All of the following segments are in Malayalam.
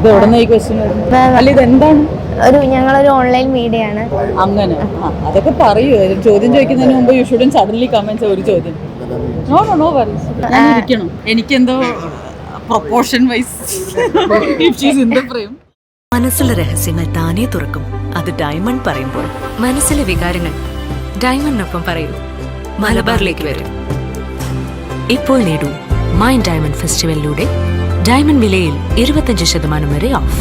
ഇത് എവിടെ ഈ ക്വസ്റ്റ്യൻ അല്ല ഇത് എന്താണ് ഒരു ഞങ്ങളൊരു ഓൺലൈൻ മീഡിയ ആണ്. അങ്ങനെ. അതൊക്കെ പറയൂ. ഒരു ചോദ്യം ചോദിക്കുന്നതിന് മുമ്പ് യു ഷുഡൻ സഡൻലി കമൻസ് ഒരു ചോദ്യം. നോ നോ നോ ഇരിക്കണം. എനിക്കെന്തോ proportion wise in the frame മനസ്സിലെ രഹസ്യങ്ങൾ താനേ തുറക്കും. അത് ഡയമണ്ട് പറയുമ്പോൾ മനസ്സിലെ വികാരങ്ങൾ ഡയമണ്ടിനൊപ്പം പറയൂ. മലബാറിലേക്ക് വരും. ഇപ്പോൾ നേടൂ മൈൻഡ് ഡയമണ്ട് ഫെസ്റ്റിവലിലൂടെ ഡയമണ്ട് വിലയിൽ ഇരുപത്തഞ്ച് ശതമാനം വരെ ഓഫ്.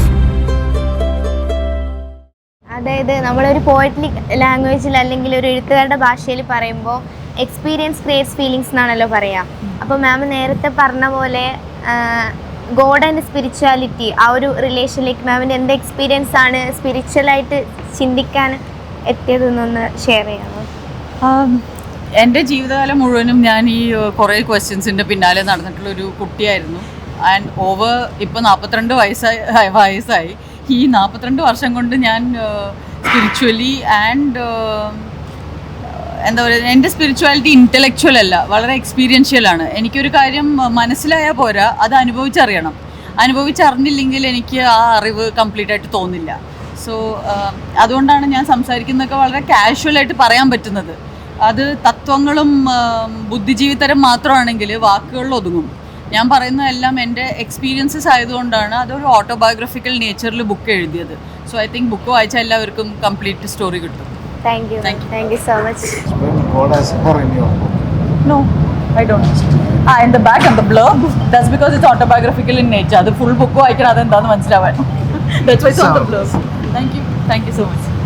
അതായത് നമ്മളൊരു പോയറ്റിക് ലാംഗ്വേജിൽ അല്ലെങ്കിൽ ഒരു എഴുത്തുകാരുടെ ഭാഷയിൽ പറയുമ്പോൾ എക്സ്പീരിയൻസ് ക്രിയേറ്റ്സ് ഫീലിങ്സ് എന്നാണല്ലോ പറയുക അപ്പോൾ മാം നേരത്തെ പറഞ്ഞ പോലെ ഗോഡ് ആൻഡ് സ്പിരിച്വാലിറ്റി ആ ഒരു റിലേഷനിലേക്ക് മാമിന്റെ എന്ത് എക്സ്പീരിയൻസ് ആണ് സ്പിരിച്വലായിട്ട് ചിന്തിക്കാൻ എത്തിയതെന്നൊന്ന് ഷെയർ ചെയ്യാമോ? എന്റെ ജീവിതകാലം മുഴുവനും ഞാൻ ഈ കുറേ ക്വസ്റ്റ്യൻസിന്റെ പിന്നാലെ നടന്നിട്ടുള്ള ഒരു കുട്ടിയായിരുന്നു. ആൻഡ് ഓവർ ഇപ്പോൾ നാൽപ്പത്തിരണ്ട് വയസ്സായി വയസ്സായി. ഈ നാൽപ്പത്തിരണ്ട് വർഷം കൊണ്ട് ഞാൻ സ്പിരിച്വലി ആൻഡ് എന്താ പറയുക എന്റെ സ്പിരിച്വാലിറ്റി ഇന്റലക്ച്വൽ അല്ല വളരെ എക്സ്പീരിയൻഷ്യൽ ആണ്. എനിക്കൊരു കാര്യം മനസ്സിലായാൽ പോരാ അത് അനുഭവിച്ചറിയണം. അനുഭവിച്ചറിഞ്ഞില്ലെങ്കിൽ എനിക്ക് ആ അറിവ് കംപ്ലീറ്റ് ആയിട്ട് തോന്നില്ല. സോ അതുകൊണ്ടാണ് ഞാൻ സംസാരിക്കുന്നതൊക്കെ വളരെ കാഷ്വലായിട്ട് പറയാൻ പറ്റുന്നത്. അത് തത്വങ്ങളും ബുദ്ധിജീവിതരം മാത്രമാണെങ്കിൽ വാക്കുകളിൽ ഒതുങ്ങും. ഞാൻ പറയുന്നതെല്ലാം എന്റെ എക്സ്പീരിയൻസസ് ആയതുകൊണ്ടാണ് അതൊരു ഓട്ടോബയോഗ്രഫിക്കൽ നേച്ചറിൽ ബുക്ക് എഴുതിയത്. സോ ഐ തിങ്ക് ബുക്ക് വായിച്ചാൽ എല്ലാവർക്കും കംപ്ലീറ്റ് സ്റ്റോറി കിട്ടും. Thank you Thank thank you so much no I don't ah in back and. That's because it's autobiographical in nature. അത് ഫുൾ ബുക്ക് വായിക്കണം അതെന്താന്ന് മനസ്സിലാവാൻ. That's on the so much.